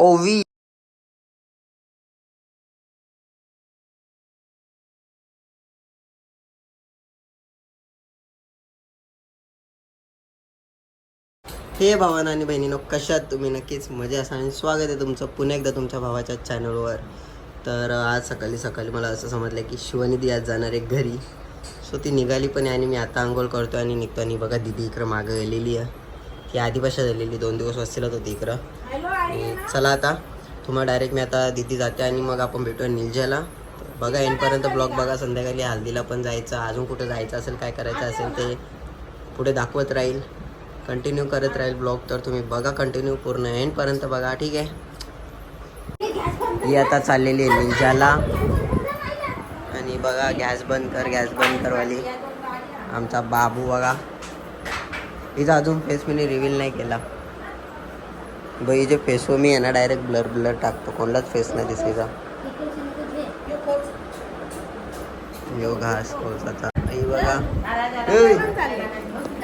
ओवी. हे भावानं आणि बहिणीनो कशात तुम्ही नक्कीच मजा असा आणि स्वागत आहे तुमचं पुन्हा एकदा तुमच्या भावाच्या चॅनलवर तर आज सकाळी सकाळी मला असं समजलं की शिवनिधी आज जाणार आहे घरी. सो ती निघाली पण आहे आणि मी आता आंघोळ करतो आणि निघतो आणि बघा दिदी इकडं मागं गेलेली आहे. ती आधीपासून झालेली दोन दिवस वस्तीलाच होती इकडं. चला आता. तुम्हाला डायरेक्ट मी आता दिदी जाते आणि मग आपण भेटूया निलजाला बघा एंडपर्यंत ब्लॉग बघा. संध्याकाळी हल्दीला पण जायचं. अजून कुठं जायचं असेल काय करायचं असेल ते पुढे दाखवत राहील. कंटिन्यू करत राहील ब्लॉग तर तुम्ही बघा कंटिन्यू पूर्ण. एंडपर्यंत बघा ठीक आहे? ही आता चाललेली आहे निलजाला आणि बघा गॅस बंद कर गॅस बंद करवाली आमचा बाबू बघा. हिचा अजून फेस मी रिव्हील नाही केला. बाई जे फेस हो मी आहे ना डायरेक्ट ब्लर ब्लर टाकतो. कोणलाच फेस नाही दिसायचा. यो घास कोळसाचा. आई बघा.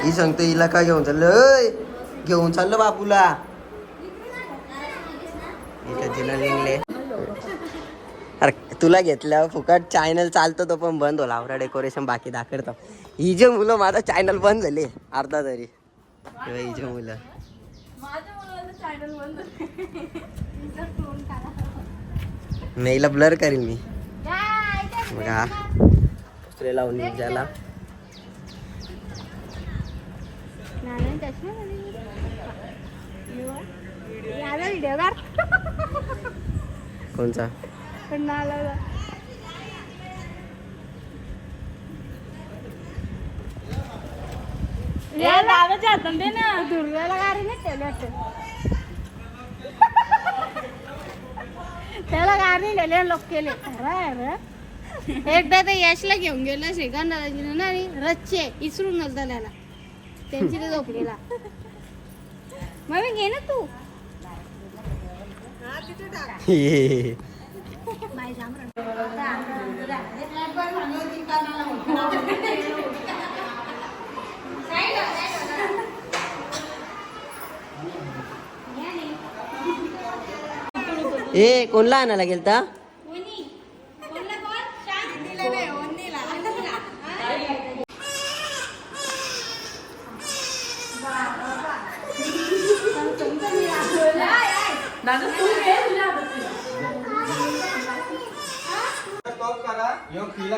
ही सांगतो हिला का घेऊन चाललं? अय घेऊन चाललं बापूला. इथं तिला निघले अरे तुला घेतल्यावर फुकट. चॅनल चालतो तो पण बंद होला. आवरा डेकोरेशन बाकी दाखवतो. ही जे मुलं माझा चॅनल बंद झाले. अर्धा तरी. ही जे मुलं. मेला ब्लर करीन मी. बघा. दुसरे लावून ज्याला. कोणचा? दुर्गाला गाडी नाही ठेवलं वाटतं त्याला गाडी नेले लोक केले. एकदा तर यशला घेऊन गेला श्रीकांत दादाजीने ना आणि रच्चे इसरून घालता त्याला. त्यांची तर झोपलेला. मग घे ना तू. ए कोणला आणायला गेलता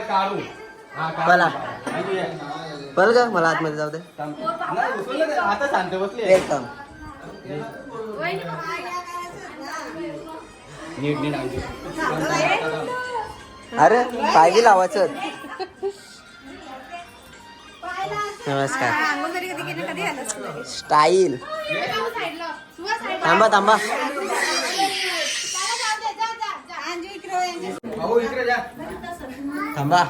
काढू बोला बल ग मला आतमध्ये जाऊ दे आता शांत बसली वेलकम नीट नीट आणखी. अरे पाय बी लावायचं. नमस्कार. स्टाईल. थांबा थांबा. थांबा.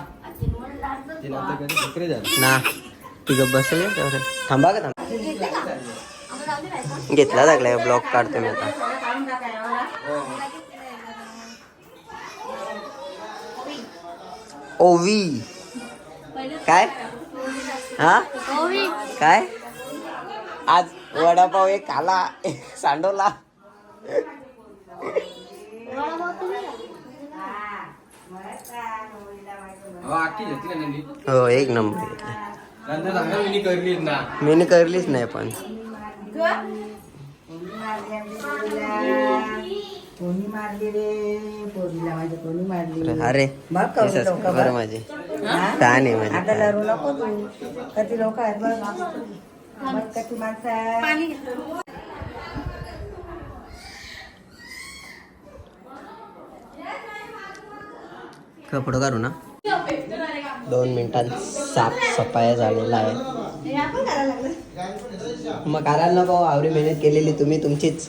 ना. तिघ बसले. थांबा का थांबा. घेतला लागलाय ब्लॉक काढतो मी आता. ओवी काय? हा? काय? आज वडापाव एक खाला एक सांडवला. हो हो एक नंबर मी करलीच नाही पण. कोणी मारली रे? पोरीला माझी कोणी मारली? अरे बघ लोकं बरं. माझे. आहे माझे. आता नको तू. कधी लोक आहेत बघ. बघ माणसं आहेत. कपडं काढू ना. दोन मिनिटात साफ सफाया झालेला आहे. मग करायला नको आवडी मेहनत केलेली तुम्ही तुमचीच.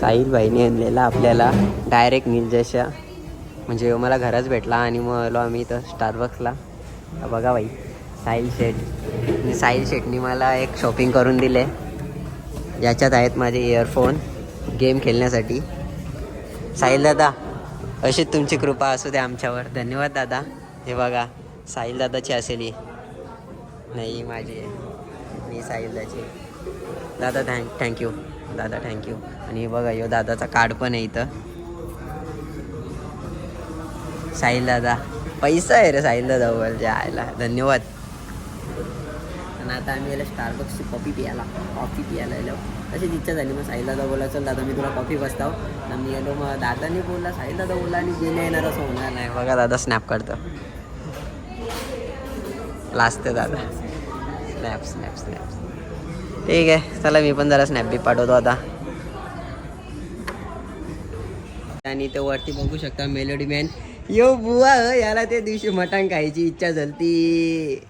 साहिल भाईने आणलेला आपल्याला. डायरेक्ट निर्जशा म्हणजे मला घरच भेटला आणि मग आलो आम्ही इथं स्टारबक्सला बघा बाई साहिल शेट म्हणजे साहिल शेटनी मला एक शॉपिंग करून दिले. याच्यात आहेत माझे इयरफोन गेम खेळण्यासाठी. साहिल दादा अशीच तुमची कृपा असू द्या आमच्यावर. धन्यवाद दादा. हे बघा साहिल दादाची असेल ही. नाही माझी आहे. मी साहिल दादाची दादा थँक थँक्यू दादा थँक्यू आणि बघा यो दादाचा कार्ड पण आहे इथं. साहिल दादा पैसा आहे रे साहिल दादा वर जायला. धन्यवाद. आणि आता आम्ही याला स्टारबक्सची कॉफी पियाला कॉफी पियाला आलो. तशीच इच्छा झाली मग साहिल दादा बोला चल दादा मी तुला कॉफी बसताव. आम्ही मी गेलो मग दादाने बोलला साहिल दादा बोलला आणि गेले येणार असं होणार नाही. बघा दादा स्नॅप करतं. लाजते दादा. स्नॅप स्नॅप स्नॅप ठीक आहे चला मी पण जरा स्नॅप बी पाठवतो आता आणि ते वरती बघू शकता मेलोडी मॅन यो बुवा याला त्या दिवशी मटण खायची इच्छा झालती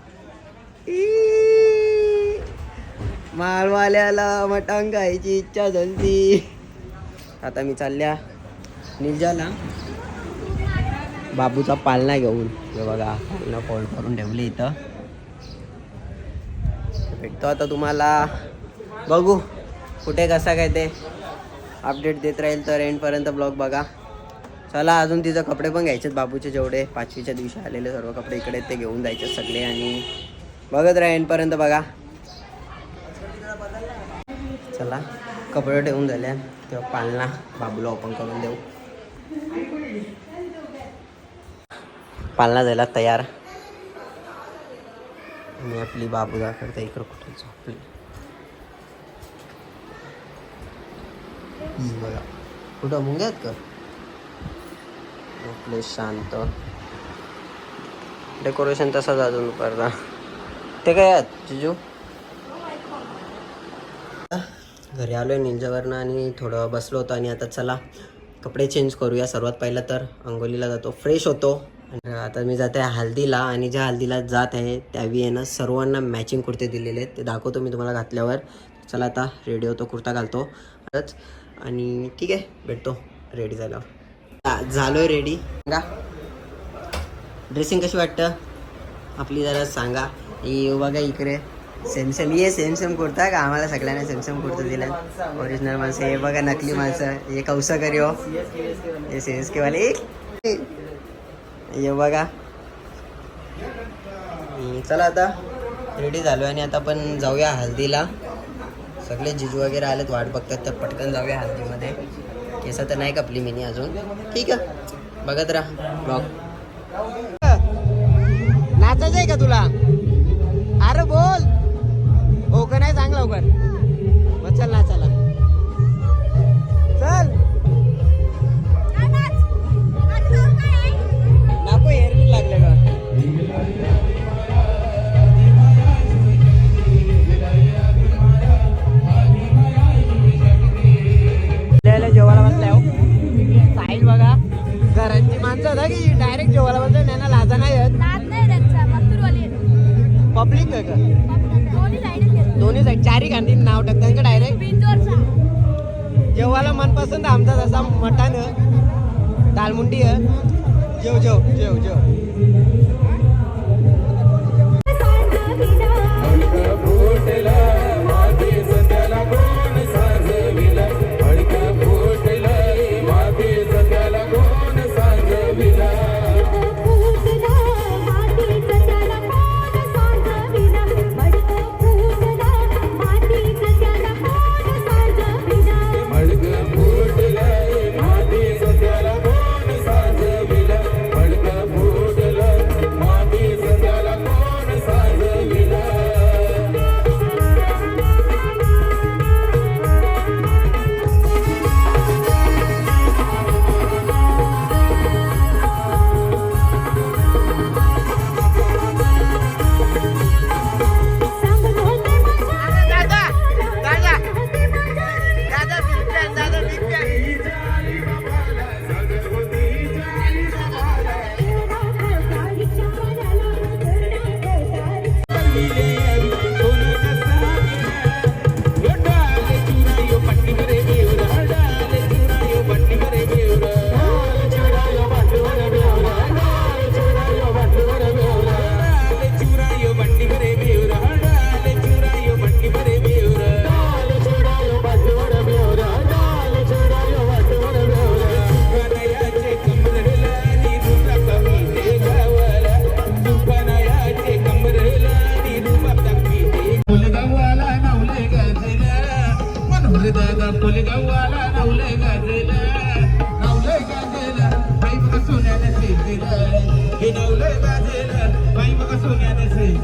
मालवाल्याला मटण खायची इच्छा झालती आता मी चालल्या निर्जाला बाबूचा पालना घेऊन हे बघा पालना फोल्ड करून ठेवली इथं भेटतो आता तुम्हाला. बघू कुठे कसा काय ते अपडेट देत राहील तर एंडपर्यंत ब्लॉग बघा. चला अजून तिचं कपडे पण घ्यायचेत बाबूचे जेवढे. पाचवीच्या दिवशी आलेले सर्व कपडे इकडे ते घेऊन जायचे सगळे आणि बघत राहा एंडपर्यंत बघा. चला कपडे ठेवून झाल्या तेव्हा पालना बाबूला ओपन करून देऊ. पालना झाला तयार. आणि आपली बाबू दाखवता इकडं कुठे झोपली? बघा. कुठं मुंग्यात का? झोपले शांत. डेकोरेशन तसाच अजून करता. ते काय आहेत जिजू? घरी आलो आहे निंजावरनं आणि थोडं बसलो होतो आणि आता चला कपडे चेंज करूया. सर्वात पहिलं तर अंगोलीला जातो. फ्रेश होतो. आता मी जाते हल्दीला आणि ज्या हल्दीला जात आहे त्यावेळी आहे ना सर्वांना मॅचिंग कुर्ते दिलेले आहेत. ते दाखवतो मी तुम्हाला घातल्यावर. चला आता रेडी होतो कुर्ता घालतो. खरंच आणि ठीक आहे भेटतो रेडी झाल्यावर. झालो आहे रेडी सांगा. ड्रेसिंग कशी वाटतं? आपली जरा सांगा. ही बघा इकडे. सॅमसंग ये सेम कुर्ता का? आम्हाला सगळ्यांना सॅमसंग कुर्ता दिला ओरिजिनल माणसं हे बघा नकली माणसं. हे कौसा करी हो हे सी एस केवाले हे बघा. चला आता रेडी झालो आणि आता आपण जाऊया हल्दीला सगळे जिजू वगैरे आलेत वाट बघतात तर पटकन जाऊया हल्दीमध्ये केस तर नाही कापली मी अजून. ठीक आहे. बघत राहा ब्लॉग नाचायचं आहे का तुला? अरे बोल. हो का नाही? चांगला लवकर. मग चल ना पब्लिक आहे का? दोन्ही साईड चारी गांधी नाव टाकतात का डायरेक्ट जेवायला मनपसंत आमचा जसा मटण. दालमुंडी आहे. जेव जेव जेव जेव.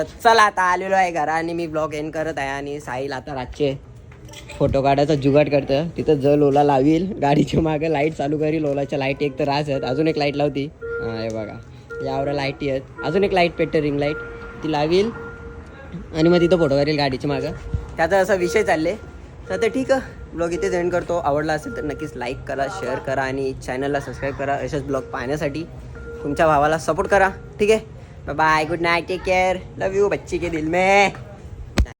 तर चला आता आलेलो आहे घरा आणि मी ब्लॉग एंड करत आहे आणि साहिल आता रातचे फोटो काढायचा जुगाड करतं तिथं जर लोला लावील गाडीच्या मागं लाइट चालू करील. ओलाच्या लाइट एक तर रास आहेत. अजून एक लाइट लावती. हां हे बघा. यावर लाईटी आहेत. अजून एक लाइट पेटते रिंग लाइट ती लावील आणि मग तिथं फोटो करेल गाडीच्या मागं. त्याचा असा विषय चालले. तर ते ठीक आहे. ब्लॉग इथे एंड करतो. आवडला असेल तर नक्कीच लाईक करा शेअर करा आणि चॅनलला सबस्क्राईब करा. असेच ब्लॉग पाहण्यासाठी तुमच्या भावाला सपोर्ट करा. ठीक आहे? Bye good night take care love you बच्ची के दिल में